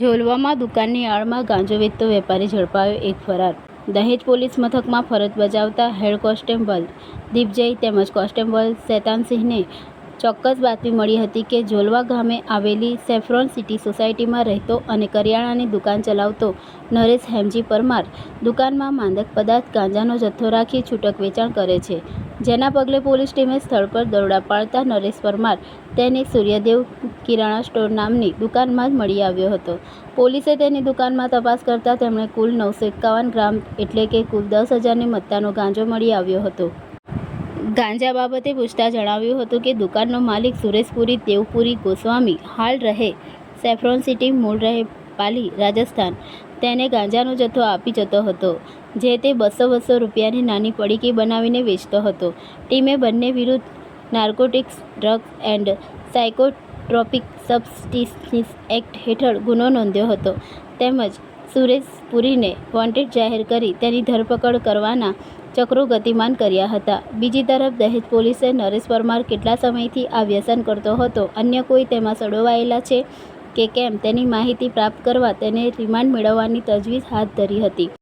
ઝોલવામાં દુકાનની આડમાં ગાંજો વેચતો વેપારી ઝડપાયો એક ફરાર. દહેજ પોલીસ મથકમાં ફરજ બજાવતા હેડ કોન્સ્ટેબલ દીપજય તેમજ કોન્સ્ટેબલ શેતાનસિંહને ચોક્કસ બાતમી મળી હતી કે ઝોલવા ગામે આવેલી સેફ્રોન સિટી સોસાયટીમાં રહેતો અને કરિયાણાની દુકાન ચલાવતો નરેશ હેમજી પરમાર દુકાનમાં માંદક પદાર્થ ગાંજાનો જથ્થો રાખી છૂટક વેચાણ કરે છે. જેના પગલે પોલીસ ટીમે સ્થળ પર દરોડા પાડતા નરેશ પરમાર, તેને સૂર્યદેવ કિરાણા સ્ટોર નામની દુકાનમાં જ મળી આવ્યો હતો. પોલીસે તેની દુકાનમાં તપાસ કરતા તેમણે કુલ નવસો એકાવન ગ્રામ એટલે કે કુલ દસ હજારની મત્તાનો ગાંજો મળી આવ્યો હતો. ગાંજા બાબતે પૂછતા જણાવ્યું હતું કે દુકાનનો માલિક સુરેશપુરી, દેવપુરી, ગોસ્વામી હાલ રહે, સેફ્રોન સિટી મૂળ રહે પાલી, રાજસ્થાન. તેને ગાંજાનો જથ્થો આપી જતો હતો, જે તે બસો બસો રૂપિયાની નાની પડીકી બનાવીને વેચતો હતો. ટીમે બંને વિરુદ્ધ narcotics, drugs and psychotropic substitutions act હેઠળ ગુનો નોંધ્યો હતો. તેમજ સુરેશ પુરીને વોન્ટેડ જાહેર કરી તેની ધરપકડ કરવાના ચક્રો ગતિમાન કર્યા હતા. બીજી તરફ દહેજ પોલીસે નરેશ પરમાર કેટલા સમયથી આ વ્યસન કરતો હતો? અન્ય કોઈ તેમાં સડોવાયેલા છે કે કેમ? તેની માહિતી પ્રાપ્ત કરવા તેને રિમાન્ડ મેળવવાની તજવીજ હાથ ધરી હતી.